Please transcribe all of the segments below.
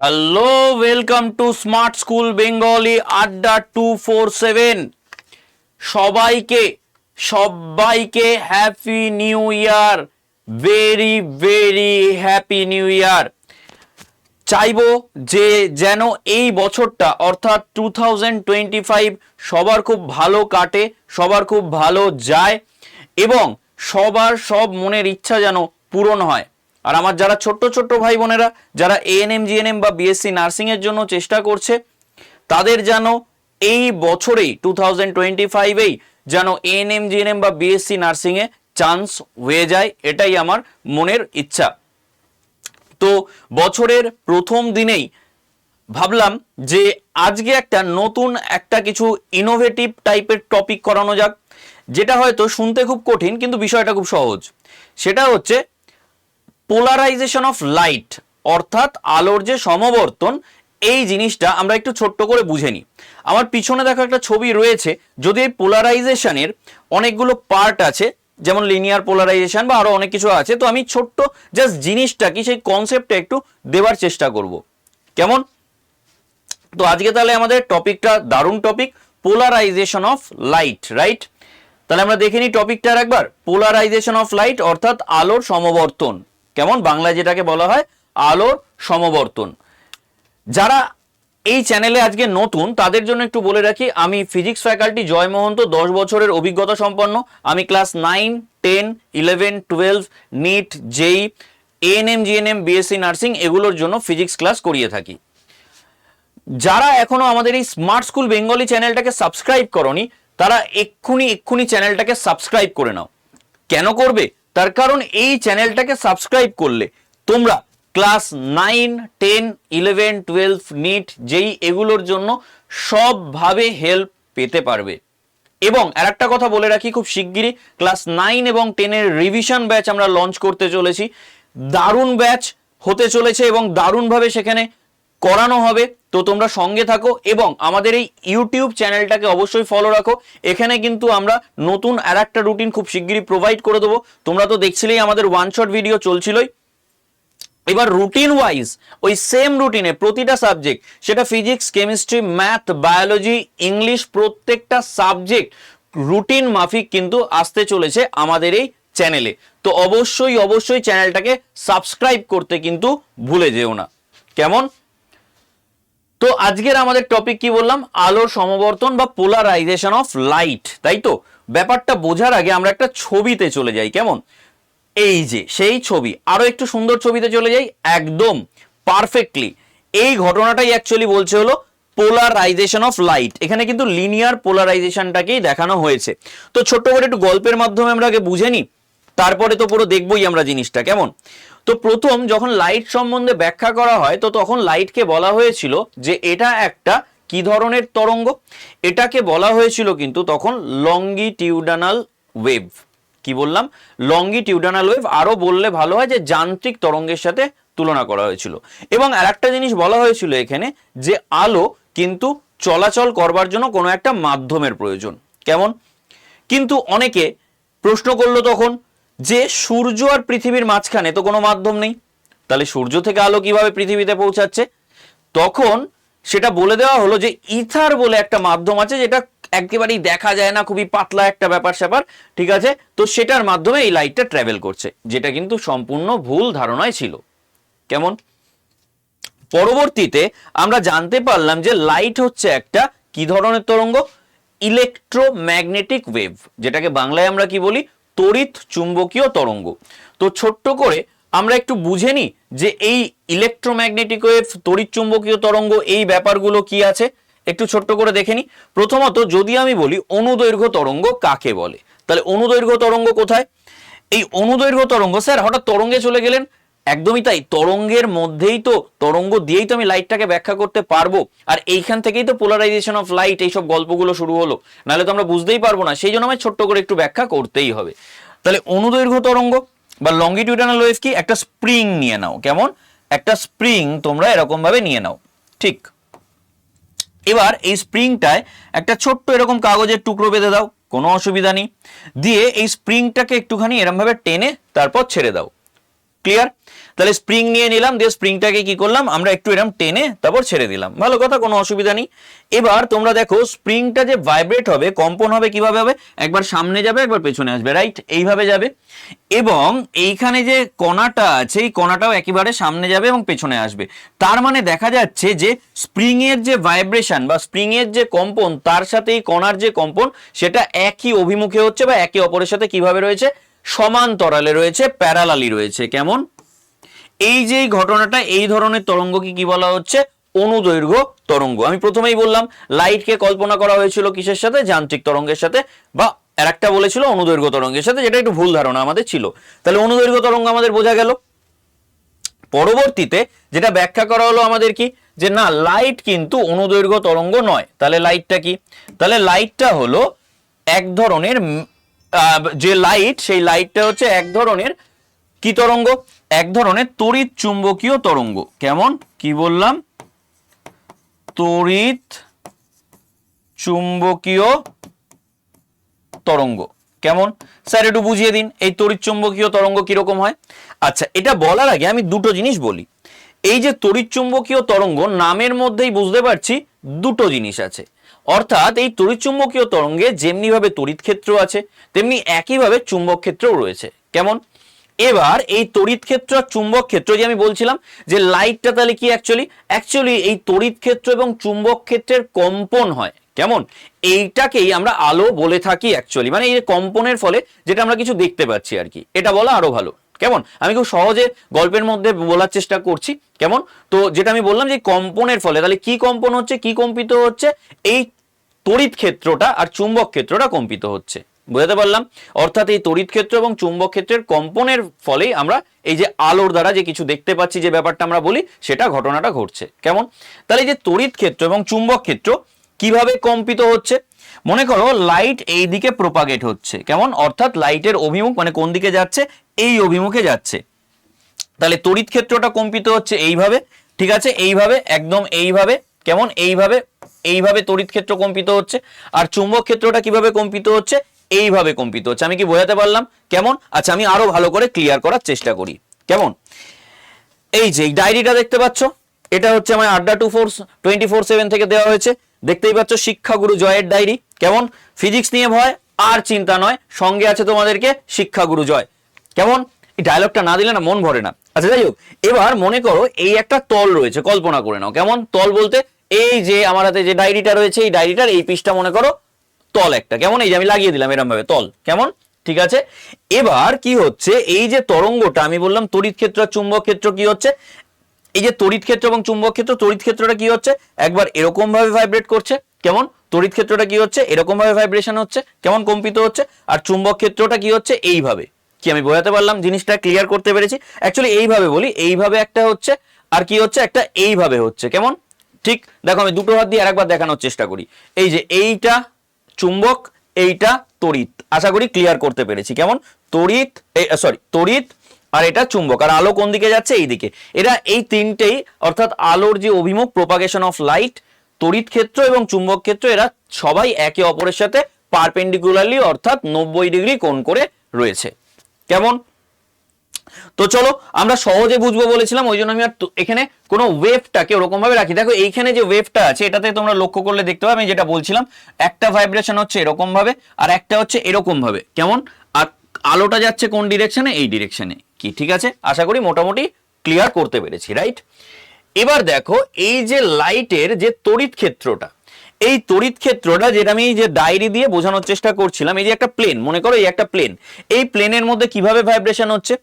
Hello welcome to smart school Bengali Adda two four seven সবাইকে সবাইকে happy new year very very happy new year চাইব যে যেন এই বছরটা, অর্থাৎ টু থাউজেন্ড টোয়েন্টি ফাইভ সবার খুব ভালো কাটে, সবার খুব ভালো যায়, এবং সবার সব মনের ইচ্ছা যেন পূরণ হয়। আর আমার যারা ছোট্ট ছোট্ট ভাই বোনেরা, যারা এএনএম জিএনএম বা বিএসসি নার্সিংয়ের জন্য চেষ্টা করছে, তাদের যেন এই বছরেই টু থাউজেন্ড টোয়েন্টি ফাইভেই যেন এএনএম জিএনএম বা বিএসসি নার্সিংয়ে চান্স হয়ে যায়, এটাই আমার মনের ইচ্ছা। তো বছরের প্রথম দিনেই ভাবলাম যে আজকে একটা নতুন একটা কিছু ইনোভেটিভ টাইপের টপিক করানো যাক, যেটা হয়তো শুনতে খুব কঠিন, কিন্তু বিষয়টা খুব সহজ। সেটা হচ্ছে পোলারাইজেশন অফ লাইট অর্থাৎ আলোর যে সমবর্তন, এই জিনিসটা আমরা একটু ছোট্ট করে বুঝে নিই। আমার পিছনে দেখো একটা ছবি রয়েছে, যদি এই পোলারাইজেশনের অনেকগুলো পার্ট আছে, যেমন লিনিয়ার পোলারাইজেশন বা আরও অনেক কিছু আছে, তো আমি ছোট্ট জাস্ট জিনিসটা কি সেই কনসেপ্টটা একটু দেওয়ার চেষ্টা করব। কেমন? তো আজকে তাহলে আমাদের টপিকটা দারুণ topic polarization of light right তাহলে আমরা দেখে নিই টপিকটার একবার পোলারাইজেশন অফ লাইট অর্থাৎ আলোর সমবর্তন। কেমন? বাংলায় যেটাকে বলা হয় আলোর সমবর্তন। যারা এই চ্যানেলে আজকে নতুন, তাদের জন্য একটু বলে রাখি, আমি ফিজিক্স ফ্যাকাল্টি জয় মহন্ত, দশ বছরের অভিজ্ঞতা সম্পন্ন। আমি class nine, ten, eleven, twelve, NEET, JEE, ANM, GNM, BSc, nursing এগুলোর জন্য ফিজিক্স ক্লাস করিয়ে থাকি। যারা এখনও আমাদের এই স্মার্ট স্কুল বেঙ্গলি চ্যানেলটাকে সাবস্ক্রাইব করনি, তারা এক্ষুনি এক্ষুনি চ্যানেলটাকে সাবস্ক্রাইব করে নাও। কেন করবে? তার কারণ এই চ্যানেলটাকে সাবস্ক্রাইব করলে তোমরা class nine, ten, eleven, twelve, NEET, JEE এগুলোর জন্য সবভাবে হেল্প পেতে পারবে। এবং আর একটা কথা বলে রাখি খুব শিগগিরই, ক্লাস নাইন এবং টেনের রিভিশন ব্যাচ আমরা লঞ্চ করতে চলেছি। দারুণ ব্যাচ হতে চলেছে এবং দারুণভাবে সেখানে করানো হবে, তো তোমরা সঙ্গে থাকো এবং আমাদের এই ইউটিউব চ্যানেলটাকে অবশ্যই ফলো রাখো। এখানে কিন্তু আমরা নতুন আর একটা রুটিন খুব শিগগিরই প্রোভাইড করে দেবো। তোমরা তো দেখছিলেই আমাদের ওয়ান শট ভিডিও চলছিলই। এবার রুটিন ওয়াইজ ওই সেম রুটিনে প্রতিটা সাবজেক্ট সেটা physics chemistry math biology English প্রত্যেকটা সাবজেক্ট রুটিন মাফিক কিন্তু আসতে চলেছে আমাদের এই চ্যানেলে তো অবশ্যই অবশ্যই চ্যানেলটাকে সাবস্ক্রাইব করতে কিন্তু ভুলে যেও না। কেমন? তো আজকের আমাদের টপিক কি বললাম? আলোর সমবর্তন বা পোলারাইজেশন অফ লাইট তাই তো? ব্যাপারটা বোঝার আগে আমরা একটা ছবিতে চলে যাই, কেমন? এই যে, সেই ছবি, আরও একটু সুন্দর ছবিতে চলে যাই, একদম পারফেক্টলি এই ঘটনাটাই অ্যাকচুয়ালি বলছে হলো পোলারাইজেশন অফ লাইট এখানে কিন্তু লিনিয়ার পোলারাইজেশনটাকেই দেখানো হয়েছে। তো ছোট্ট করে একটু গল্পের মাধ্যমে আমরা আগে বুঝে নিই, তারপরে তো পুরো দেখবই আমরা জিনিসটা, কেমন? তো প্রথম যখন লাইট সম্বন্ধে ব্যাখ্যা করা হয়, তো তখন লাইটকে বলা হয়েছিল যে এটা একটা কি ধরনের তরঙ্গ? এটাকে বলা হয়েছিল কিন্তু তখন লঙ্গিটিউডানাল ওয়েভ কি বললাম? লঙ্গিটিউডানাল ওয়েভ আরও বললে ভালো হয় যে যান্ত্রিক তরঙ্গের সাথে তুলনা করা হয়েছিল। এবং আরেকটা জিনিস বলা হয়েছিল এখানে যে আলো কিন্তু চলাচল করবার জন্য কোনো একটা মাধ্যমের প্রয়োজন। কেমন? কিন্তু অনেকে প্রশ্ন করল তখন যে সূর্য আর পৃথিবীর মাঝখানে, তো কোনো মাধ্যম নেই। তাহলে সূর্য থেকে আলো কীভাবে পৃথিবীতে পৌঁছাচ্ছে? তখন সেটা বলে দেওয়া হলো যে ইথার বলে একটা মাধ্যম আছে যেটা একেবারেই দেখা যায় না, খুবই পাতলা একটা ব্যাপার স্যাপার, ঠিক আছে? তো সেটার মাধ্যমে এই লাইটটা ট্রাভেল করছে, যেটা কিন্তু সম্পূর্ণ ভুল ধারণায় ছিল। কেমন? পরবর্তীতে আমরা জানতে পারলাম যে লাইট হচ্ছে একটা কি ধরনের তরঙ্গ? ইলেকট্রোম্যাগনেটিক ওয়েভ যেটাকে বাংলায় আমরা কি বলি? তড়িৎ চুম্বকীয় তরঙ্গ। তো ছোট্ট করে আমরা একটু বুঝে নিই যে এই ইলেকট্রোম্যাগনেটিক ওয়েভ তড়িৎ চুম্বকীয় তরঙ্গ, এই ব্যাপারগুলো কি আছে? একটু ছোট্ট করে দেখে নিই। প্রথমত যদি আমি বলি অনুদৈর্ঘ্য তরঙ্গ কাকে বলে? তাহলে অনুদৈর্ঘ্য তরঙ্গ কোথায়? এই অনুদৈর্ঘ্য তরঙ্গ, স্যার হঠাৎ তরঙ্গে চলে গেলেন? একদমই তাই, তরঙ্গের মধ্যেই তো, তরঙ্গ দিয়েই তো আমি লাইটটাকে ব্যাখ্যা করতে পারব। আর এইখান থেকেই তো পোলারাইজেশন অফ লাইট এইসব গল্পগুলো শুরু হলো। নাহলে তো আমরা বুঝতেই পারব না, সেই জন্য আমায় ছোট্ট করে একটু ব্যাখ্যা করতেই হবে। তাহলে অনুদৈর্ঘ্য তরঙ্গ বা লঙ্গিটিউডানাল ওয়েভ কি? একটা স্প্রিং নিয়ে নাও, কেমন? একটা স্প্রিং তোমরা এরকম ভাবে নিয়ে নাও, ঠিক? এবার এই স্প্রিংটায় একটা ছোট্ট এরকম কাগজের টুকরো বেঁধে দাও, কোনো অসুবিধা নেই। দিয়ে এই স্প্রিংটাকে একটুখানি এরমভাবে টেনে তারপর ছেড়ে দাও। ক্লিয়ার তাহলে স্প্রিং নিয়ে নিলাম, দিয়ে স্প্রিংটাকে কি করলাম, আমরা একটু এরকম টেনে তারপর ছেড়ে দিলাম। ভালো কথা, কোনো অসুবিধা নেই। এবার তোমরা দেখো স্প্রিংটা যে ভাইব্রেট হবে, কম্পন হবে কীভাবে হবে? একবার সামনে যাবে, একবার পেছনে আসবে রাইট এইভাবে যাবে। এবং এইখানে যে কণাটা আছে, এই কণাটাও একেবারে সামনে যাবে এবং পেছনে আসবে। তার মানে দেখা যাচ্ছে যে স্প্রিং এর যে ভাইব্রেশন বা স্প্রিং এর যে কম্পন, তার সাথে এই কণার যে কম্পন, সেটা একই অভিমুখে হচ্ছে বা একে অপরের সাথে কীভাবে রয়েছে? সমান্তরালে রয়েছে প্যারালালি রয়েছে। কেমন? এই যে ঘটনাটা, এই ধরনের তরঙ্গকে কি বলা হচ্ছে? অনুদৈর্ঘ্য তরঙ্গ। আমি প্রথমেই বললাম লাইটকে কল্পনা করা হয়েছিল কিসের সাথে? যান্ত্রিক তরঙ্গের সাথে। বা আর একটা বলেছিল অনুদৈর্ঘ্য তরঙ্গের সাথে, যেটা একটু ভুল ধারণা আমাদের ছিল। তাহলে অনুদৈর্ঘ্য তরঙ্গ আমাদের বোঝা গেল। পরবর্তীতে যেটা ব্যাখ্যা করা হলো আমাদের কি? যে না লাইট কিন্তু অনুদৈর্ঘ্য তরঙ্গ নয়। তাহলে লাইটটা কি? তাহলে লাইটটা হলো এক ধরনের যে লাইট সেই লাইটটা হচ্ছে এক ধরনের কি তরঙ্গ? এক ধরনের তড়িৎ চুম্বকীয় তরঙ্গ। কেমন? কি বললাম? তড়িৎ চুম্বকীয় তরঙ্গ। কেমন? স্যার, একটু বুঝিয়ে দিন, এই তড়িৎ চুম্বকীয় তরঙ্গ কীরকম হয়? আচ্ছা এটা বলার আগে আমি দুটো জিনিস বলি। এই যে তড়িৎ চুম্বকীয় তরঙ্গ, নামের মধ্যেই বুঝতে পারছি দুটো জিনিস আছে। অর্থাৎ এই তড়িৎ চুম্বকীয় তরঙ্গে যেমনিভাবে তড়িৎ ক্ষেত্র আছে, তেমনি একইভাবে চুম্বক ক্ষেত্রও রয়েছে। কেমন? এবার এই তড়িৎ ক্ষেত্র আর চুম্বক ক্ষেত্র যে আমি বলছিলাম যে লাইটটা তাহলে কি অ্যাকচুয়ালি অ্যাকচুয়ালি এই তড়িৎ ক্ষেত্র এবং চুম্বক ক্ষেত্রের কম্পন হয়। কেমন? এইটাকেই আমরা আলো বলে থাকি অ্যাকচুয়ালি মানে এই কম্পনের ফলে যেটা আমরা কিছু দেখতে পাচ্ছি আর কি। এটা বলা আরও ভালো। কেমন? আমি খুব সহজে গল্পের মধ্যে বলার চেষ্টা করছি। কেমন? তো যেটা আমি বললাম যে কম্পনের ফলে, তাহলে কি কম্পন হচ্ছে? কি কম্পিত হচ্ছে? এই তড়িৎ ক্ষেত্রটা আর চুম্বক ক্ষেত্রটা কম্পিত হচ্ছে। বুঝতে পারলাম। অর্থাৎ এই তড়িৎ ক্ষেত্র এবং চুম্বক ক্ষেত্রের কম্পনের ফলেই আমরা এই যে আলোর দ্বারা যে কিছু দেখতে পাচ্ছি, যে ব্যাপারটা আমরা বলি, সেটা ঘটনাটা ঘটছে। কেমন? তাহলে এই যে তড়িৎ ক্ষেত্র এবং চুম্বক ক্ষেত্র কীভাবে কম্পিত হচ্ছে? মনে করো লাইট এই দিকে প্রোপাগেট হচ্ছে। কেমন? অর্থাৎ লাইটের অভিমুখ মানে কোন দিকে যাচ্ছে? এই অভিমুখে যাচ্ছে। তাহলে তড়িৎ ক্ষেত্রটা কম্পিত হচ্ছে এইভাবে, ঠিক আছে? এইভাবে, একদম এইভাবে, কেমন? এইভাবে এইভাবে তড়িৎ ক্ষেত্র কম্পিত হচ্ছে। আর চুম্বক ক্ষেত্রটা কীভাবে কম্পিত হচ্ছে? এইভাবে কম্পিত হচ্ছে। আমি কি বোঝাতে পারলাম? কেমন? আচ্ছা আমি আরও ভালো করে ক্লিয়ার করার চেষ্টা করি। কেমন? এই যে ডায়েরিটা দেখতে পাচ্ছ? এটা হচ্ছে আমার Adda two four twenty four seven থেকে দেওয়া হয়েছে। দেখতেই পাচ্ছ, শিক্ষাগুরু জয়ের ডায়েরি কেমন? ফিজিক্স নিয়ে ভয়, আর চিন্তা নয়। সঙ্গে আছে তোমাদেরকে শিক্ষাগুরু জয়। কেমন? এই ডায়লগটা না দিলে না মন ভরে না। আচ্ছা যাই হোক, এবার মনে করো এই একটা তল রয়েছে, কল্পনা করে নাও। কেমন? তল বলতে এই যে, আমার হাতে যে ডায়েরিটা রয়েছে, এই ডায়েরিটার এই পিসটা মনে করো তল একটা। কেমন? এই যে আমি লাগিয়ে দিলাম এরম ভাবে তল। কেমন? ঠিক আছে? এবার কি হচ্ছে? এই যে তরঙ্গটা, আমি বললাম তড়িৎ ক্ষেত্র, চুম্বক ক্ষেত্র কি হচ্ছে? এই যে তড়িৎ ক্ষেত্র এবং চুম্বক ক্ষেত্র, তড়িৎ ক্ষেত্রটা কি হচ্ছে? একবার এরকম ভাবে ভাইব্রেট করছে। কেমন? তড়িৎ ক্ষেত্রটা কি হচ্ছে? এরকম ভাবে ভাইব্রেশন হচ্ছে। কেমন? কম্পিত হচ্ছে। আর চুম্বক ক্ষেত্রটা কি হচ্ছে? এইভাবে। কি আমি বোঝাতে পারলাম? জিনিসটা ক্লিয়ার করতে পেরেছি। অ্যাকচুয়ালি এইভাবে বলি, এইভাবে একটা হচ্ছে। আর কি হচ্ছে? একটা এইভাবে হচ্ছে। কেমন? ঠিক? দেখো আমি দুটো হাত দিয়ে আরেকবার দেখানোর চেষ্টা করি। এই যে এইটা চুম্বক, এইটা তড়িৎ। আশা করি ক্লিয়ার করতে পেরেছি। কেমন? তড়িৎ সরি তড়িৎ আর এটা চুম্বক। আর আলো কোন দিকে যাচ্ছে? এই দিকে এরা এই তিনটেই, অর্থাৎ আলোর যে অভিমুখ প্রোপাগেশন অফ লাইট তড়িৎ ক্ষেত্র এবং চুম্বক ক্ষেত্র, এরা সবাই একে অপরের সাথে পারপেন্ডিকুলারলি অর্থাৎ নব্বই ডিগ্রি কোণ করে রয়েছে। কেমন? তো চলো, আমরা সহজে বুঝব বলেছিলাম, ওই জন্য আমি আর এখানে কোনো ওয়েভটাকে ওরকম ভাবে রাখি। দেখো, এইখানে যে ওয়েভটা আছে, এটাতে তোমরা লক্ষ্য করলে দেখতে পাবে, আমি যেটা বলছিলাম, একটা ভাইব্রেশন হচ্ছে এরকম ভাবে আর একটা হচ্ছে এরকম ভাবে কেমন? আর আলোটা যাচ্ছে কোন ডিরেকশনে এই ডিরেকশনে কি, ঠিক আছে? আশা করি মোটামুটি ক্লিয়ার করতে পেরেছি রাইট এবার দেখো, এই যে লাইটের যে তড়িৎ ক্ষেত্রটা এই তড়িৎ ক্ষেত্রটা যেটা আমি যে ডায়েরি দিয়ে বোঝানোর চেষ্টা করছিলাম, এই যে একটা প্লেন মনে করো এই একটা প্লেন এই প্লেনের মধ্যে কীভাবে ভাইব্রেশন হচ্ছে?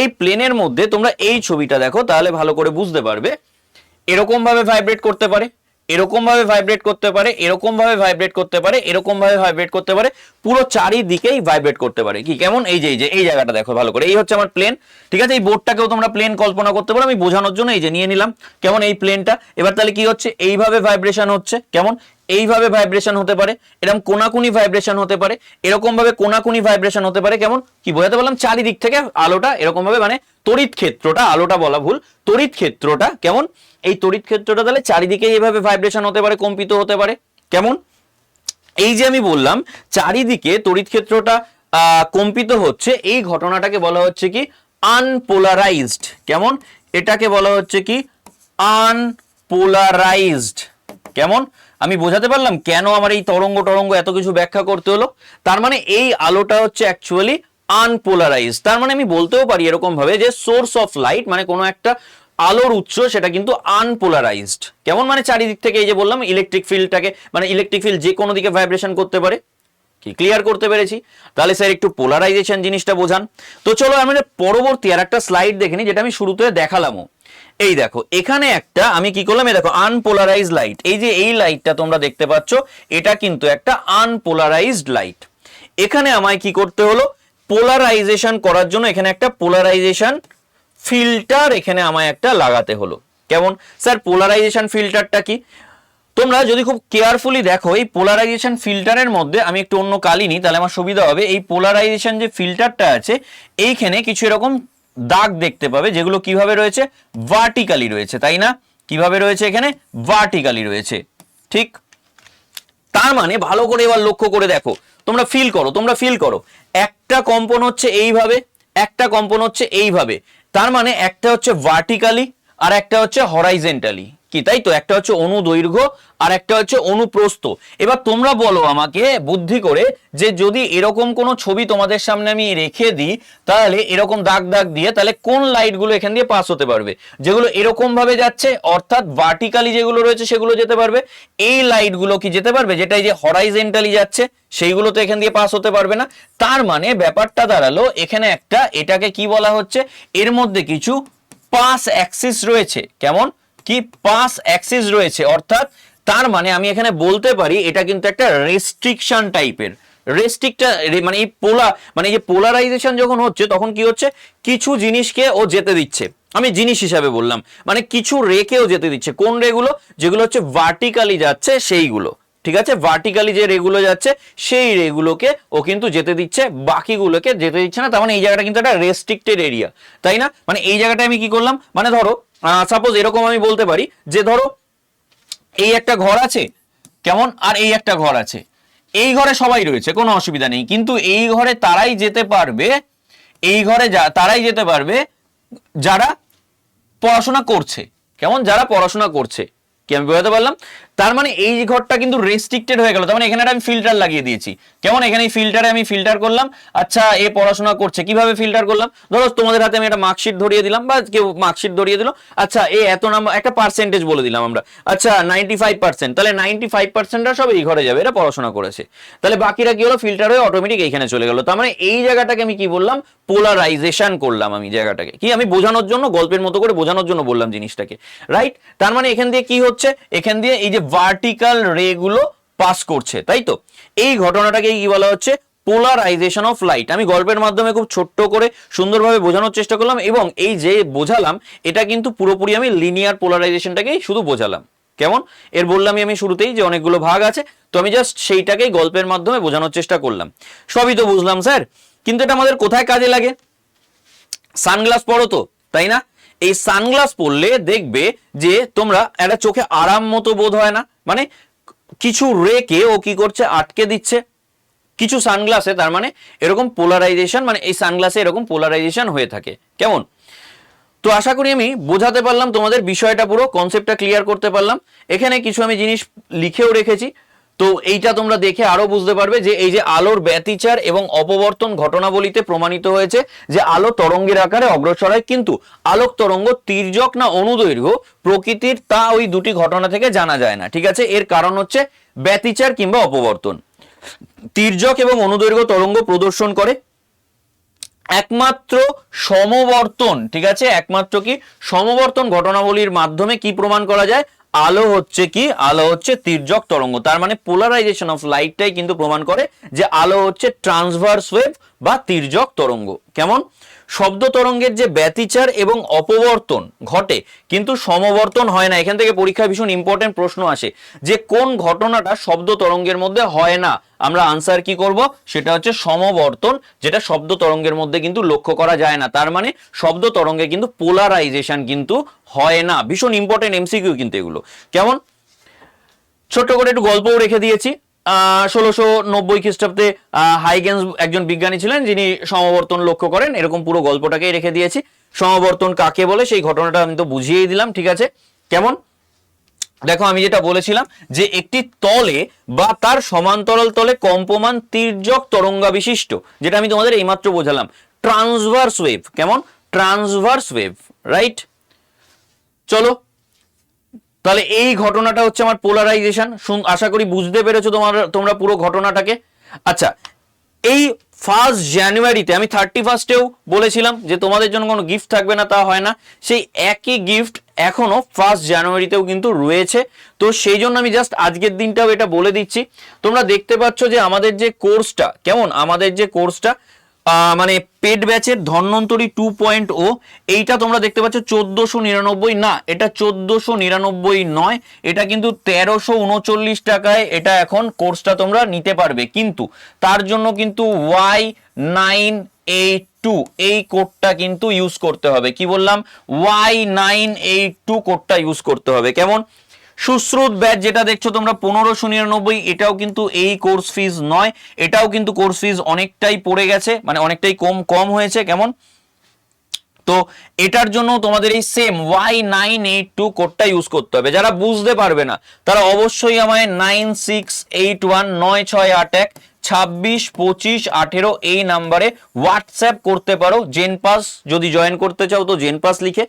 এই প্লেনের মধ্যে তোমরা এই ছবিটা দেখো, তাহলে ভালো করে বুঝতে পারবে এরকম ভাবে ভাইব্রেট করতে পারে। এরকম ভাবে ভাইব্রেট করতে পারে এরকম ভাবে ভাইব্রেট করতে পারে এরকম ভাবে ভাইব্রেট করতে পারে, পুরো চারিদিকেই ভাইব্রেট করতে পারে। কি, কেমন? এই যে এই যে, এই জায়গাটা দেখো ভালো করে। এই হচ্ছে আমার প্লেন ঠিক আছে? এই বোর্ডটাকেও তোমরা প্লেন কল্পনা করতে পারো। আমি বোঝানোর জন্য এই যে নিয়ে নিলাম। কেমন এই প্লেনটা এবার তাহলে কি হচ্ছে? এইভাবে ভাইব্রেশন হচ্ছে। কেমন? এইভাবে ভাইব্রেশন হতে পারে এরকম কোনাকুনি ভাইব্রেশন হতে পারে এরকম ভাবে কোনাকুনি ভাইব্রেশন হতে পারে, কেমন? কি বোঝাতে পারলাম? চারিদিক থেকে আলোটা এরকম ভাবে মানে তড়িৎ ক্ষেত্রটা, আলোটা বলা ভুল, তড়িৎ ক্ষেত্রটা, কেমন? এই তড়িৎ ক্ষেত্রটা তাহলে চারিদিকে এইভাবে ভাইব্রেশন হতে পারে, কম্পিত হতে পারে, কেমন? এই যে আমি বললাম, চারিদিকে তড়িৎ ক্ষেত্রটা কম্পিত হচ্ছে, এই ঘটনাটাকে বলা হচ্ছে কি আনপোলারাইজড কেমন? এটাকে বলা হচ্ছে কি আনপোলারাইজড কেমন? আমি বোঝাতে পারলাম কেন আমার এই তরঙ্গ টরঙ্গ এত কিছু ব্যাখ্যা করতে হলো। তার মানে এই আলোটা হচ্ছে অ্যাকচুয়ালি আনপোলারাইজ তার মানে আমি বলতেও পারি এরকম ভাবে যে সোর্স অফ লাইট মানে কোনো একটা আলোর উৎস সেটা কিন্তু আনপোলারাইজড কেমন মানে চারিদিক থেকে এই যে বললাম ইলেকট্রিক ফিল্ডটাকে মানে ইলেকট্রিক ফিল্ড যে কোনো দিকে ভাইব্রেশন করতে পারে। কি ক্লিয়ার করতে পেরেছি? তাহলে স্যার একটু পোলারাইজেশন জিনিসটা বোঝান। তো চলো আমরা পরবর্তী আর একটা স্লাইড দেখে নিই, যেটা আমি শুরুতে দেখালামও। এই দেখো, এখানে একটা আমি কি করলাম? এই দেখো আনপোলারাইজ লাইট এই যে এই লাইটটা তোমরা দেখতে পাচ্ছ, এটা কিন্তু একটা আনপোলারাইজড লাইট এখানে আমায় কি করতে হলো? পোলারাইজেশন করার জন্য এখানে একটা পোলারাইজেশন ফিল্টার এখানে আমায় একটা লাগাতে হলো। কেমন? স্যার পোলারাইজেশন ফিল্টারটা কি? তোমরা যদি খুব কেয়ারফুলি দেখো, এই পোলারাইজেশন ফিল্টারের মধ্যে, আমি একটু অন্য কালি নিই, তাহলে আমার সুবিধা হবে। এই পোলারাইজেশন যে ফিল্টারটা আছে, এইখানে কিছু এরকম দাগ দেখতে পাবে, যেগুলো কীভাবে রয়েছে? ভার্টিক্যালি রয়েছে, তাই না? কীভাবে রয়েছে এখানে? ভার্টিক্যালি রয়েছে। ঠিক? তার মানে ভালো করে এবার লক্ষ্য করে দেখো। তোমরা ফিল করো, তোমরা ফিল করো। একটা কম্পন হচ্ছে এইভাবে, একটা কম্পন হচ্ছে এইভাবে। তার মানে একটা হচ্ছে ভার্টিক্যালি আর একটা হচ্ছে হরাইজেন্টালি কি? তাই তো? একটা হচ্ছে অনুদৈর্ঘ্য আর একটা হচ্ছে অনুপ্রস্থ। এবার তোমরা বলো আমাকে, বুদ্ধি করে, যে যদি এরকম কোনো ছবি তোমাদের সামনে আমি রেখে দিই, তাহলে এরকম দাগ দাগ দিয়ে তাহলে কোন লাইটগুলো এখান দিয়ে পাস হতে পারবে? যেগুলো এরকম ভাবে যাচ্ছে, অর্থাৎ ভার্টিক্যালি যেগুলো রয়েছে সেগুলো যেতে পারবে। এই লাইটগুলো কি যেতে পারবে? যেটা এই যে হরাইজেন্টালি যাচ্ছে, সেইগুলো তো এখান দিয়ে পাস হতে পারবে না। তার মানে ব্যাপারটা দাঁড়াল, এখানে একটা, এটাকে কি বলা হচ্ছে? এর মধ্যে কিছু পাস অ্যাক্সিস রয়েছে। কেমন? কি পাস অ্যাক্সিস রয়েছে, অর্থাৎ তার মানে আমি এখানে বলতে পারি এটা কিন্তু একটা রেস্ট্রিকশন টাইপের রেস্ট্রিক্টা মানে এই পোলা মানে এই যে পোলারাইজেশন যখন হচ্ছে, তখন কি হচ্ছে? কিছু জিনিসকে ও যেতে দিচ্ছে। আমি জিনিস হিসাবে বললাম। মানে কিছু রেকেও যেতে দিচ্ছে। কোন রেগুলো? যেগুলো হচ্ছে ভার্টিক্যালি যাচ্ছে, সেইগুলো। ঠিক আছে? ভার্টিক্যালি যে রেগুলো যাচ্ছে, সেই রেগুলোকে ও কিন্তু যেতে দিচ্ছে, বাকিগুলোকে যেতে দিচ্ছে না। তার মানে এই জায়গাটা কিন্তু একটা রেস্ট্রিক্টেড এরিয়া তাই না? মানে এই জায়গাটা আমি কি করলাম? মানে ধরো সাপোজ এরকম আমি বলতে পারি যে ধরো, এই একটা ঘর আছে, কেমন? আর এই একটা ঘর আছে। এই ঘরে সবাই রয়েছে, কোনো অসুবিধা নেই। কিন্তু এই ঘরে তারাই যেতে পারবে, এই ঘরে তারাই যেতে পারবে যারা পড়াশোনা করছে। কেমন? যারা পড়াশোনা করছে। কি আমি বোঝাতে পারলাম? তার মানে এই ঘরটা কিন্তু রেস্ট্রিক্টেড হয়ে গেল। তার মানে এখানে আমি ফিল্টার লাগিয়ে দিয়েছি। কেমন? এখানে ফিল্টারে আমি ফিল্টার করলাম। আচ্ছা এ পড়াশোনা করছে, কীভাবে ফিল্টার করলাম? ধরো, তোমাদের হাতে আমি একটা মার্কশিট ধরিয়ে দিলাম বা কেউ মার্কশিট ধরিয়ে দিল। আচ্ছা এ এত নাম্বার একটা পার্সেন্টেজ বলে দিলাম আমরা। আচ্ছা নাইনটি ফাইভ পার্সেন্ট তাহলে নাইনটি ফাইভ পার্সেন্টটা সব এই ঘরে যাবে, এরা পড়াশোনা করেছে। তাহলে বাকিরা কি হলো? ফিল্টার হয়ে অটোমেটিক এইখানে চলে গেল। তার মানে এই জায়গাটাকে আমি কি বললাম? পোলারাইজেশন করলাম আমি জায়গাটাকে। কি? আমি বোঝানোর জন্য, গল্পের মতো করে বোঝানোর জন্য বললাম জিনিসটাকে। রাইট তার মানে এখান দিয়ে কি হচ্ছে? এখান দিয়ে এই যে ভার্টিক্যাল রে গুলো পাস করছে, তাই তো? এই ঘটনাটাকে কি বলা হচ্ছে? পোলারাইজেশন অফ লাইট আমি গল্পের মাধ্যমে খুব ছোট্ট করে সুন্দরভাবে বোঝানোর চেষ্টা করলাম এবং এই যে বোঝালাম, এটা কিন্তু পুরোপুরি আমি লিনিয়ার পোলারাইজেশনটাকেই শুধু বোঝালাম। কেমন? এর বললামই আমি শুরুতেই যে অনেকগুলো ভাগ আছে, তো আমি জাস্ট সেইটাকেই গল্পের মাধ্যমে বোঝানোর চেষ্টা করলাম। সবই তো বুঝলাম, স্যার। কিন্তু এটা আমাদের কোথায় কাজে লাগে? সানগ্লাস পরো তো, তাই না? এই সানগ্লাস পরলে দেখবে যে তোমরা একটা চোখে আরাম মতো বোধ হয় না। মানে কিছু রেকে ও কি করছে, আটকে দিচ্ছে। কিছু সানগ্লাসে তার মানে এরকম পোলারাইজেশন মানে এই সানগ্লাসে এরকম পোলারাইজেশন হয়ে থাকে। কেমন? তো আশা করি আমি বোঝাতে পারলাম, তোমাদের বিষয়টা পুরো কনসেপ্টটা ক্লিয়ার করতে পারলাম। এখানে কিছু আমি জিনিস লিখেও রেখেছি। তো এইটা তোমরা দেখে আরও বুঝতে পারবে যে এই যে আলোর ব্যতিচার এবং অপবর্তন ঘটনাবলিতে প্রমাণিত হয়েছে যে আলো তরঙ্গের আকারে অগ্রসর হয়, কিন্তু আলোক তরঙ্গ তির্যক না অনুদৈর্ঘ্য প্রকৃতির তা ওই দুটি ঘটনা থেকে জানা যায় না, ঠিক আছে? এর কারণ হচ্ছে ব্যতিচার কিংবা অপবর্তন। তীর্যক এবং অনুদৈর্ঘ্য তরঙ্গ প্রদর্শন করে। একমাত্র সমবর্তন, ঠিক আছে? একমাত্র কি? সমবর্তন ঘটনাবলীর মাধ্যমে কি প্রমাণ করা যায়? আলো হচ্ছে কি? আলো হচ্ছে তির্যক তরঙ্গ। তার মানে পোলারাইজেশন অফ লাইটটাই কিন্তু প্রমাণ করে যে আলো হচ্ছে ট্রান্সভার্স ওয়েভ বা তির্যক তরঙ্গ। কেমন? শব্দ তরঙ্গের যে ব্যতিচার এবং অপবর্তন ঘটে, কিন্তু সমবর্তন হয় না। এখান থেকে পরীক্ষায় ভীষণ ইম্পর্টেন্ট প্রশ্ন আসে যে, কোন ঘটনাটা শব্দ তরঙ্গের মধ্যে হয় না? আমরা আনসার কি করব? সেটা হচ্ছে সমবর্তন, যেটা শব্দ তরঙ্গের মধ্যে কিন্তু লক্ষ্য করা যায় না। তার মানে শব্দ তরঙ্গে কিন্তু পোলারাইজেশন কিন্তু হয় না। ভীষণ ইম্পর্টেন্ট এমসিকিউ কিন্তু এগুলো। কেমন? ছোট্ট করে একটু গল্পও রেখে দিয়েছি। ষোলোশো নব্বই খ্রিস্টাব্দে হাইগেন্স একজন বিজ্ঞানী ছিলেন যিনি সমাবর্তন লক্ষ্য করেন। এরকম পুরো গল্পটাকেই রেখে দিয়েছি। সমাবর্তন কাকে বলে সেই ঘটনাটা আমি তো বুঝিয়েই দিলাম, ঠিক আছে? কেমন? দেখো, আমি যেটা বলেছিলাম যে একটি তলে বা তার সমান্তরাল তলে কম্পমান তির্যক তরঙ্গা বিশিষ্ট, যেটা আমি তোমাদের এইমাত্র বোঝালাম। ট্রান্সভার্স ওয়েভ, কেমন? Transverse wave, right? চলো তাহলে এই ঘটনাটা হচ্ছে আমার পোলারাইজেশন আশা করি বুঝতে পেরেছ তোমার, তোমরা পুরো ঘটনাটাকে। আচ্ছা এই ফার্স্ট জানুয়ারিতে আমি থার্টি ফার্স্টেও বলেছিলাম যে তোমাদের জন্য কোনো গিফট থাকবে না, তা হয় না। সেই একই গিফট এখনও ফার্স্ট জানুয়ারিতেও কিন্তু রয়েছে। তো সেই জন্য আমি জাস্ট আজকের দিনটাও এটা বলে দিচ্ছি। তোমরা দেখতে পাচ্ছ যে আমাদের যে কোর্সটা কেমন? আমাদের যে কোর্সটা মানে পেড ব্যাচের ধন্বন্তরী টু পয়েন্ট ও, এইটা তোমরা দেখতে পাচ্ছ চোদ্দোশো নিরানব্বই। না, এটা চোদ্দোশো নিরানব্বই নয়, এটা কিন্তু তেরোশো উনচল্লিশ টাকায় এটা এখন কোর্সটা তোমরা নিতে পারবে। কিন্তু তার জন্য কিন্তু ওয়াই নাইন এইট টু এই কোডটা কিন্তু ইউজ করতে হবে। কি বললাম? ওয়াই নাইন এইট টু কোডটা ইউজ করতে হবে। কেমন? সুশ্রুত ব্যাচ যেটা দেখছ তোমরা পনেরোশো নিরানব্বই, এটাও কিন্তু এই কোর্স ফিজ নয়। এটাও কিন্তু কোর্স ফিজ অনেকটাই পড়ে গেছে মানে অনেকটাই কম কম হয়েছে, কেমন? তো এটার জন্য তোমাদের এই same Y nine eight two কোডটা ইউজ করতে হবে। যারা বুঝতে পারবে না, তারা অবশ্যই আমায় নাইন সিক্স এইট ওয়ান নয় ছয় আট এক ছাব্বিশ, পঁচিশ, আঠেরো এই নাম্বারে হোয়াটসঅ্যাপ করতে পারো। জেন পাস যদি জয়েন করতে চাও তো জেন পাস লিখে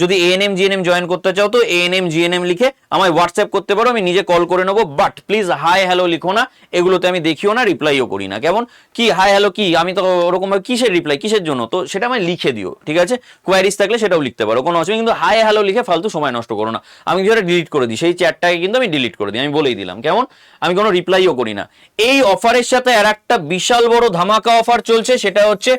যদি এএনএম জিএনএম জয়েন করতে চাও তো এএনএম জিএনএম লিখে আমায় হোয়াটসঅ্যাপ করতে পারো। আমি নিজে কল করে নেব। বাট প্লিজ হাই হ্যালো লিখো না। এগুলোতে আমি দেখিও না রিপ্লাইও করি না। কেমন? কি হাই হ্যালো কি? আমি তো ওরকম ভাবে কিসের রিপ্লাই কিসের জন্য? তো সেটা আমায় লিখে দিও, ঠিক আছে? কোয়ারিজ থাকলে সেটাও লিখতে পারো। কোনো অসুবিধা কিন্তু হাই হ্যালো লিখে ফালতু সময় নষ্ট করো না। আমি যেটা ডিলিট করে দিই। সেই চ্যাটটাকে কিন্তু আমি ডিলিট করে দিই। আমি বলেই দিলাম। কেমন? আমি কোনো রিপ্লাইও করি না। এই অফারের সাথে আর একটা বিশাল বড় ধামাকা অফার চলছে, সেটা হচ্ছে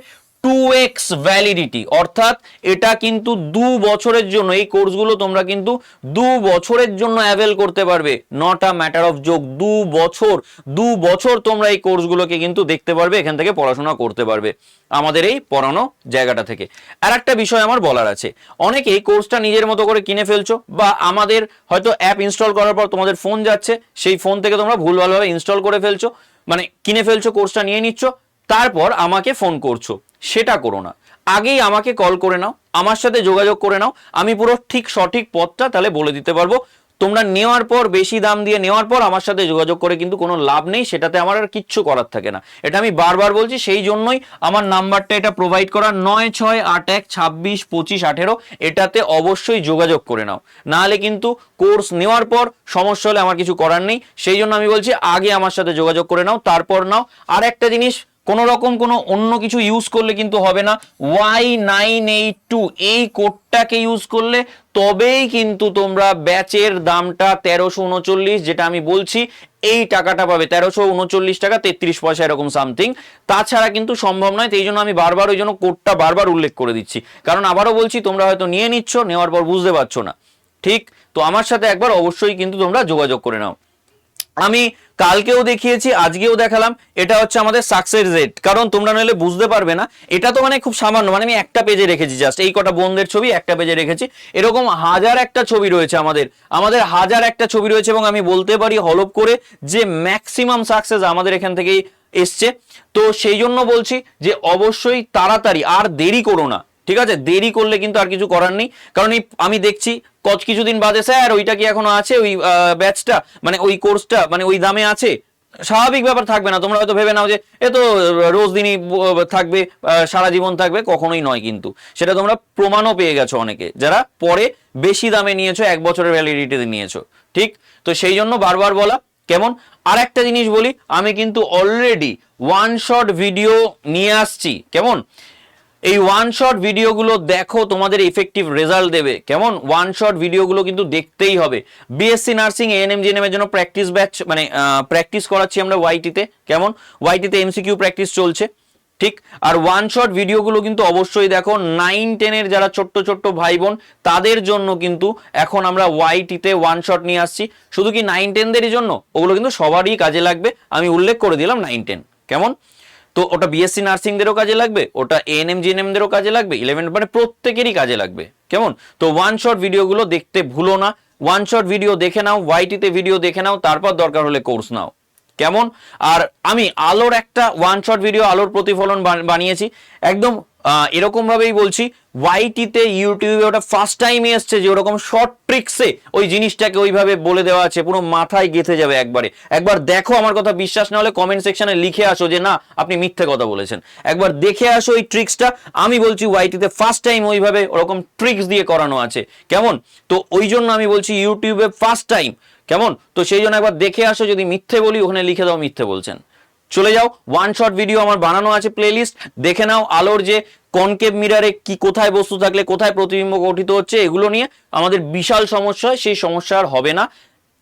টু এক্স ভ্যালিডিটি অর্থাৎ এটা কিন্তু দু বছরের জন্য, এই কোর্সগুলো তোমরা কিন্তু দু বছরের জন্য অ্যাভেল করতে পারবে। নট আ ম্যাটার অফ যোগ দু বছর দু বছর তোমরা এই কোর্সগুলোকে কিন্তু দেখতে পারবে, এখান থেকে পড়াশোনা করতে পারবে আমাদের এই পড়ানো জায়গাটা থেকে। আর একটা বিষয় আমার বলার আছে, অনেকে এই কোর্সটা নিজের মতো করে কিনে ফেলছো বা আমাদের হয়তো অ্যাপ ইনস্টল করার পর তোমাদের ফোন যাচ্ছে, সেই ফোন থেকে তোমরা ভুলভালভাবে ইনস্টল করে ফেলছো মানে কিনে ফেলছো কোর্সটা নিয়ে নিচ্ছ, তারপর আমাকে ফোন করছ। সেটা করো না। আগেই আমাকে কল করে নাও, আমার সাথে যোগাযোগ করে নাও, আমি পুরো ঠিক সঠিক পথটা তাহলে বলে দিতে পারব। তোমরা নেওয়ার পর বেশি দাম দিয়ে নেওয়ার পর আমার সাথে যোগাযোগ করে কিন্তু কোনো লাভ নেই, সেটাতে আমার আর কিচ্ছু করার থাকে না। এটা আমি বারবার বলছি, সেই জন্যই আমার নাম্বারটা এটা প্রোভাইড করা নয়, ছয়, আট, এক, ছাব্বিশ, পঁচিশ, আঠেরো, এটাতে অবশ্যই যোগাযোগ করে নাও। নাহলে কিন্তু কোর্স নেওয়ার পর সমস্যা হলে আমার কিছু করার নেই। সেই জন্য আমি বলছি, আগে আমার সাথে যোগাযোগ করে নাও, তারপর নাও। আর একটা জিনিস কোনো রকম কোনো অন্য কিছু ইউজ করলে কিন্তু হবে না। ওয়াই নাইন এইট টু এই কোডটাকে ইউজ করলে তবেই কিন্তু তোমরা ব্যাচের দামটা তেরোশো উনচল্লিশ, যেটা আমি বলছি, এই টাকাটা পাবে। তেরোশো উনচল্লিশ টাকা, তেত্রিশ পয়সা এরকম সামথিং তাছাড়া কিন্তু সম্ভব নয়, সেই জন্য আমি বারবার ওই জন্য কোডটা বারবার উল্লেখ করে দিচ্ছি। কারণ আবারও বলছি, তোমরা হয়তো নিয়ে নিচ্ছ, নেওয়ার পর বুঝতে পারছ না। ঠিক? তো আমার সাথে একবার অবশ্যই কিন্তু তোমরা যোগাযোগ করে নাও। আমি কালকেও দেখিয়েছি, আজকেও দেখালাম। এটা হচ্ছে আমাদের সাকসেস রেট কারণ তোমরা নইলে বুঝতে পারবে না, এটা তো মানে খুব সামান্য মানে আমি একটা পেজে রেখেছি জাস্ট এই কটা বোনদের ছবি একটা পেজে রেখেছি। এরকম হাজার একটা ছবি রয়েছে আমাদের। আমাদের হাজার একটা ছবি রয়েছে এবং আমি বলতে পারি হলপ করে যে ম্যাক্সিমাম সাকসেস আমাদের এখান থেকেই এসছে। তো সেই জন্য বলছি যে অবশ্যই তাড়াতাড়ি, আর দেরি করো না। ঠিক আছে? দেরি করলে কিন্তু আর কিছু করার নেই। কারণ এই আমি দেখছি কত কিছুদিন বাদে, স্যার, ওইটা কি এখনও আছে? ওই ব্যাচটা মানে ওই কোর্সটা মানে ওই দামে আছে? স্বাভাবিক ব্যাপার থাকবে না। তোমরা হয়তো ভেবে নাও যে, এ তো রোজ দিনই থাকবে সারা জীবন থাকবে, কখনোই নয় কিন্তু। সেটা তোমরা প্রমাণও পেয়ে গেছো অনেকে। যারা পরে বেশি দামে নিয়েছো, এক বছরের ভ্যালিডিটিতে নিয়েছো। ঠিক? তো সেই জন্য বারবার বলা, কেমন? আর একটা জিনিস বলি, আমি কিন্তু অলরেডি ওয়ান শট ভিডিও নিয়ে আসছি। কেমন? এই ওয়ান শট ভিডিওগুলো দেখো, তোমাদের ইফেক্টিভ রেজাল্ট দেবে। কেমন? ওয়ান শট ভিডিওগুলো কিন্তু দেখতেই হবে। বিএসসি নার্সিং এএনএম জিএনএম এর জন্য প্র্যাকটিস ব্যাচ মানে প্র্যাকটিস করাচ্ছি আমরা ওয়াইটিতে কেমন? ওয়াইটিতে এমসিকিউ প্র্যাকটিস চলছে। ঠিক? আর ওয়ান শট ভিডিওগুলো কিন্তু অবশ্যই দেখো নাইন টেনের যারা ছোট্ট ছোট্ট ভাই বোন তাদের জন্য কিন্তু এখন আমরা ওয়াইটিতে ওয়ান শট নিয়ে আসছি। শুধু কি নাইন টেনদেরই জন্য? ওগুলো কিন্তু সবারই কাজে লাগবে। আমি উল্লেখ করে দিলাম নাইন টেন কেমন? তো ওটা বিএসসি নার্সিংদেরও কাজে লাগবে, ওটা এএনএম জিএনএমদেরও কাজে লাগবে ইলেভেন মানে প্রত্যেকেরই কাজে লাগবে। কেমন? তো ওয়ান শট ভিডিওগুলো দেখতে ভুলো না ওয়ান শট ভিডিও দেখে নাও ওয়াইটিতে ভিডিও দেখে নাও, তারপর দরকার হলে কোর্স নাও। কেমন? আর আমি আলোর একটা ওয়ান শট ভিডিও আলোর প্রতিফলন বানিয়েছি, একদম এরকম ভাবেই বলছি ওয়াইটিতে ইউটিউবে ওটা ফার্স্ট টাইম এসছে যে ওরকম শর্ট ট্রিক্সে ওই জিনিসটাকে ওইভাবে বলে দেওয়া আছে, পুরো মাথায় গেঁথে যাবে একবারে। একবার দেখো আমার কথা বিশ্বাস না হলে কমেন্ট সেকশনে লিখে আসো যে না, আপনি মিথ্যে কথা বলেছেন। একবার দেখে আসো ওই ট্রিক্সটা আমি বলছি ওয়াইটিতে ফার্স্ট টাইম ওইভাবে ওরকম ট্রিক্স দিয়ে করানো আছে। কেমন? তো ওই জন্য আমি বলছি ইউটিউবে ফার্স্ট টাইম কেমন? তো সেই জন্য একবার দেখে আসো, যদি মিথ্যে বলি, ওখানে লিখে দাও মিথ্যে বলছেন। চলে যাও ওয়ান শট ভিডিও আমার বানানো আছে প্লেলিস্ট দেখে নাও আলোর যে কনকেভ মিরারে কি কোথায় বস্তু থাকলে, কোথায় প্রতিবিম্ব গঠিত হচ্ছে, এগুলো নিয়ে আমাদের বিশাল সমস্যা সেই সমস্যা আর হবে না।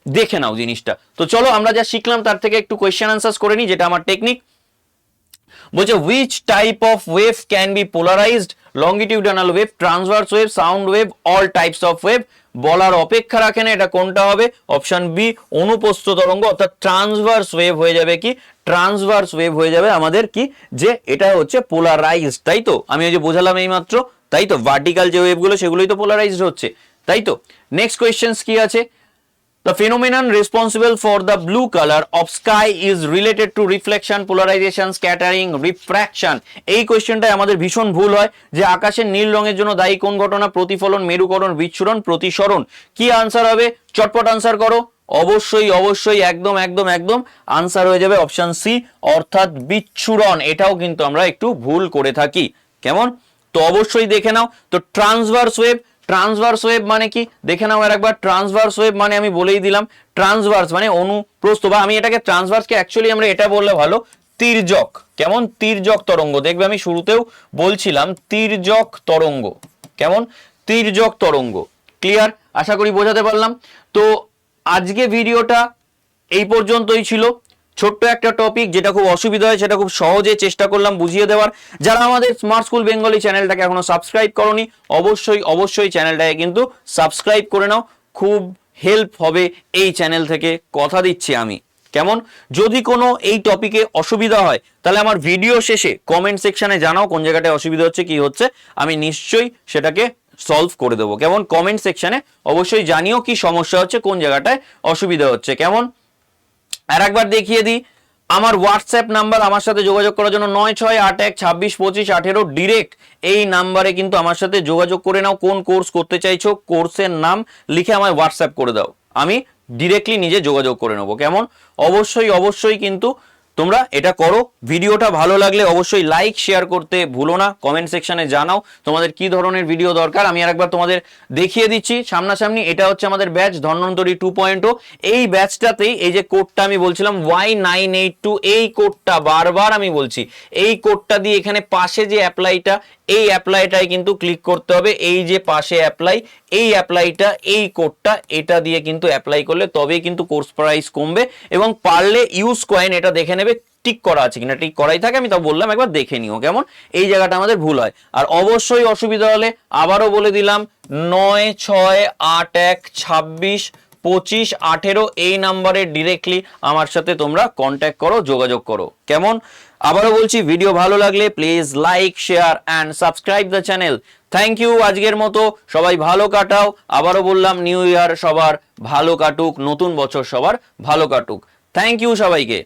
দেখে নাও জিনিসটা। তো চলো, আমরা যা শিখলাম তার থেকে একটু কোয়েশ্চেন আনসার্স করে নিই, যেটা আমার টেকনিক বলছে which type of wave can be polarized longitudinal wave transverse wave sound wave all types of wave বলার অপেক্ষা রাখে না, এটা কোনটা হবে? অপশান বি অনুপস্থ তরঙ্গ, অর্থাৎ ট্রান্সভার্স ওয়েভ হয়ে যাবে কি? ট্রান্সভার্স ওয়েভ হয়ে যাবে আমাদের কি? যে এটা হচ্ছে পোলারাইজ তাই তো? আমি ওই যে বোঝালাম এই মাত্র তাই তো? ভার্টিক্যাল যে ওয়েভগুলো সেগুলোই তো পোলারাইজড হচ্ছে, তাই তো? নেক্সট কোয়েশ্চেন্স কি আছে? The phenomenon responsible for the blue color of sky is related to reflection, polarization, scattering, refraction. এই কোয়েশ্চেনটাই আমাদের ভীষণ ভুল হয় যে আকাশের নীল রঙের জন্য দায়ী কোন ঘটনা প্রতিফলন মেরুকরণ বিচ্ছুরণ প্রতিসরণ। কি আনসার হবে? চটপট আনসার করো। অবশ্যই অবশ্যই একদম একদম একদম আনসার হয়ে যাবে অপশন সি অর্থাৎ বিচ্ছুরণ। এটাও কিন্তু আমরা একটু ভুল করে থাকি। কেমন? তো অবশ্যই দেখে নাও। তো ট্রান্সভার্স ওয়েভ ট্রান্সভার্স ওয়েভ মানে কি? দেখে নাও আর একবার ট্রান্সভার্স ওয়েব মানে আমি বলেই দিলাম ট্রান্সভার্স মানে অনুপ্রস্থ বা আমি এটাকে ট্রান্সভার্সকে অ্যাকচুয়ালি আমরা এটা বললে ভালো, তির্যক। কেমন? তির্যক তরঙ্গ। দেখবে আমি শুরুতেও বলছিলাম তির্যক তরঙ্গ। কেমন? তির্যক তরঙ্গ। ক্লিয়ার আশা করি বোঝাতে পারলাম। তো আজকে ভিডিওটা এই পর্যন্তই ছিল। ছোট্ট একটা টপিক যেটা খুব অসুবিধা হয়, সেটা খুব সহজে চেষ্টা করলাম বুঝিয়ে দেওয়ার। যারা আমাদের স্মার্ট স্কুল বেঙ্গলি চ্যানেলটাকে এখনও সাবস্ক্রাইব করনি, অবশ্যই অবশ্যই চ্যানেলটাকে কিন্তু সাবস্ক্রাইব করে নাও। খুব হেল্প হবে এই চ্যানেল থেকে, কথা দিচ্ছি আমি। কেমন? যদি কোনো এই টপিকে অসুবিধা হয়, তাহলে আমার ভিডিও শেষে কমেন্ট সেকশনে জানাও কোন জায়গাটায় অসুবিধা হচ্ছে, কি হচ্ছে। আমি নিশ্চয়ই সেটাকে সলভ করে দেবো। কেমন? কমেন্ট সেকশনে অবশ্যই জানিও কি সমস্যা হচ্ছে, কোন জায়গাটায় অসুবিধা হচ্ছে। কেমন? আর একবার দেখিয়ে দিই। আমার হোয়াটসঅ্যাপ নাম্বার আমার সাথে যোগাযোগ করার জন্য নয় ছয় আট এক, ছাব্বিশ পঁচিশ আঠেরো ডিরেক্ট এই নাম্বারে কিন্তু আমার সাথে যোগাযোগ করে নাও, কোন কোর্স করতে চাইছো কোর্সের নাম লিখে আমায় হোয়াটসঅ্যাপ করে দাও। আমি ডিরেক্টলি নিজে যোগাযোগ করে নেব। কেমন? অবশ্যই অবশ্যই কিন্তু তোমরা এটা করো। ভিডিওটা ভালো লাগলে অবশ্যই লাইক শেয়ার করতে ভুলো না। কমেন্ট সেকশনে জানাও তোমাদের কি ধরনের ভিডিও দরকার। আমি আরেকবার তোমাদের দেখিয়ে দিচ্ছি। সামনাসামনি এটা হচ্ছে আমাদের ব্যাচ ধন্বন্তরী টু পয়েন্ট এই ব্যাচটাতেই এই যে কোডটা আমি বলছিলাম ওয়াই নাইন এইট টু এই কোডটা বারবার আমি বলছি। এই কোডটা দিয়ে এখানে পাশে যে অ্যাপ্লাইটা এই অ্যাপ্লাইটাই কিন্তু ক্লিক করতে হবে। এই যে পাশে অ্যাপ্লাই এই অ্যাপ্লাইটা এই কোডটা এটা দিয়ে কিন্তু অ্যাপ্লাই করলে তবেই কিন্তু কোর্স প্রাইস কমবে এবং পারলে ইউজ কয়েন এটা দেখে নেবে। টিক করা আছে কিনা টিক করাই থাকে, আমি তা বললাম, একবার দেখে নিও কেমন। এই জায়গাটা আমাদের ভুল হয়। আর অবশ্যই অসুবিধা হলে আবারও বলে দিলাম, নয়, ছয়, আট, এক, ছাব্বিশ, পঁচিশ, আঠেরো, এই নাম্বারে ডিরেক্টলি আমার সাথে তোমরা কন্ট্যাক্ট করো, যোগাযোগ করো। কেমন? আবারও বলছি ভিডিও ভালো লাগলে please like share and subscribe the channel thank you আজকের মতো, সবাই ভালো কাটাও। আবারও বললাম নিউ ইয়ার সবার ভালো কাটুক, নতুন বছর সবার ভালো কাটুক। থ্যাংক ইউ সবাইকে।